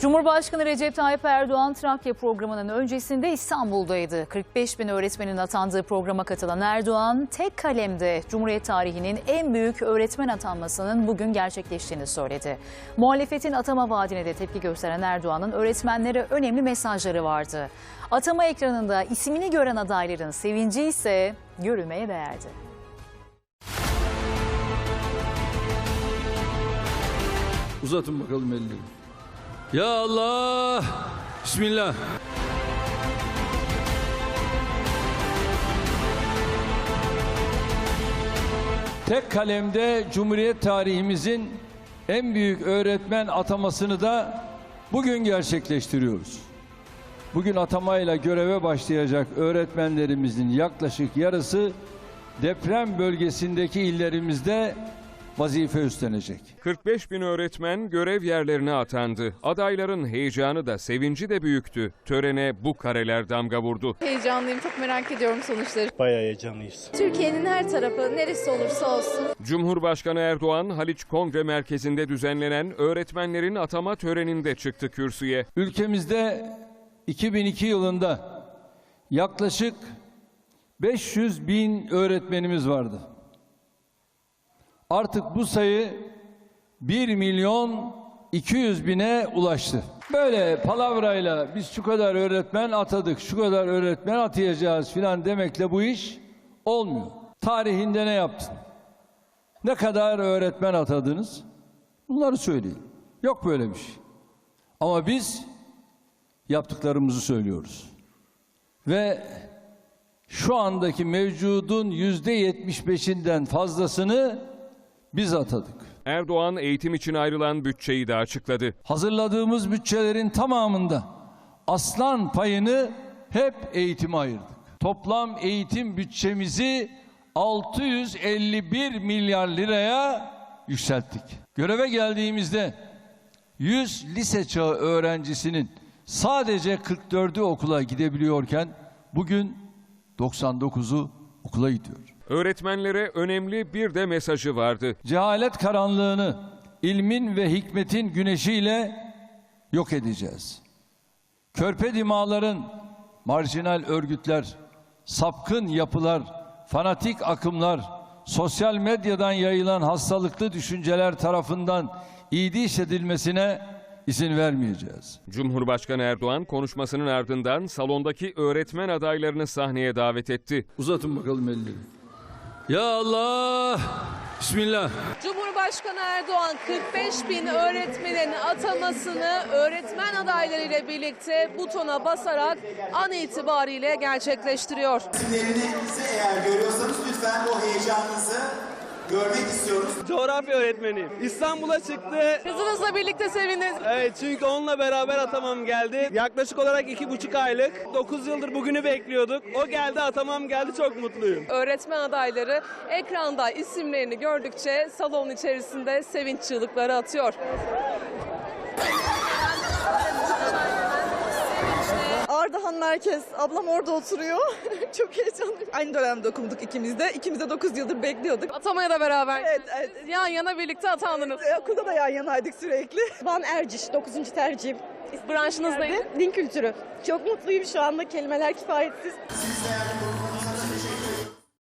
Cumhurbaşkanı Recep Tayyip Erdoğan Trakya programının öncesinde İstanbul'daydı. 45 bin öğretmenin atandığı programa katılan Erdoğan tek kalemde Cumhuriyet tarihinin en büyük öğretmen atanmasının bugün gerçekleştiğini söyledi. Muhalefetin atama vaadine de tepki gösteren Erdoğan'ın öğretmenlere önemli mesajları vardı. Atama ekranında ismini gören adayların sevinci ise görülmeye değerdi. Uzatın bakalım elleri. Ya Allah! Bismillah. Tek kalemde Cumhuriyet tarihimizin en büyük öğretmen atamasını da bugün gerçekleştiriyoruz. Bugün atamayla göreve başlayacak öğretmenlerimizin yaklaşık yarısı deprem bölgesindeki illerimizde vazife üstlenecek. 45 bin öğretmen görev yerlerine atandı. Adayların heyecanı da sevinci de büyüktü. Törene bu kareler damga vurdu. Heyecanlıyım, çok merak ediyorum sonuçları. Bayağı heyecanlıyız. Türkiye'nin her tarafı neresi olursa olsun Cumhurbaşkanı Erdoğan Haliç Kongre Merkezi'nde düzenlenen öğretmenlerin atama töreninde çıktı kürsüye. Ülkemizde 2002 yılında yaklaşık 500 bin öğretmenimiz vardı. Artık bu sayı 1 milyon 200 bine ulaştı. Böyle palavrayla biz şu kadar öğretmen atadık, şu kadar öğretmen atayacağız filan demekle bu iş olmuyor. Tarihinde ne yaptın? Ne kadar öğretmen atadınız? Bunları söyleyin. Yok böyle bir şey. Ama biz yaptıklarımızı söylüyoruz. Ve şu andaki mevcudun yüzde yetmiş beşinden fazlasını biz atadık. Erdoğan eğitim için ayrılan bütçeyi de açıkladı. Hazırladığımız bütçelerin tamamında aslan payını hep eğitime ayırdık. Toplam eğitim bütçemizi 651 milyar liraya yükselttik. Göreve geldiğimizde 100 lise çağı öğrencisinin sadece 44'ü okula gidebiliyorken bugün 99'u okula gidiyor. Öğretmenlere önemli bir de mesajı vardı. Cehalet karanlığını ilmin ve hikmetin güneşiyle yok edeceğiz. Körpe dimaların, marjinal örgütler, sapkın yapılar, fanatik akımlar, sosyal medyadan yayılan hastalıklı düşünceler tarafından idiş edilmesine izin vermeyeceğiz. Cumhurbaşkanı Erdoğan konuşmasının ardından salondaki öğretmen adaylarını sahneye davet etti. Uzatın bakalım elleri. Ya Allah! Bismillah. Cumhurbaşkanı Erdoğan 45 bin öğretmenin atamasını öğretmen adaylarıyla birlikte butona basarak an itibariyle gerçekleştiriyor. İsimlerinizi eğer görüyorsanız lütfen o heyecanınızı görmek istiyoruz. Coğrafya öğretmeniyim. İstanbul'a çıktı. Kızınızla birlikte sevindiniz. Evet çünkü onunla beraber atamam geldi. Yaklaşık olarak iki buçuk aylık. 9 yıldır bugünü bekliyorduk. O geldi atamam geldi çok mutluyum. Öğretmen adayları ekranda isimlerini gördükçe salon içerisinde sevinç çığlıkları atıyor. Ardahan Merkez. Ablam orada oturuyor. Çok heyecanlıyım. Aynı dönemde okuduk ikimiz de. İkimiz de 9 yıldır bekliyorduk. Atamaya da beraber. Evet, evet. Yan yana birlikte atandınız. E, Okulda da yan yanaydık sürekli. Van Erciş 9. tercihim. Branşınız neydi? Din kültürü. Çok mutluyum şu anda. Kelimeler kifayetsiz. Siz değerli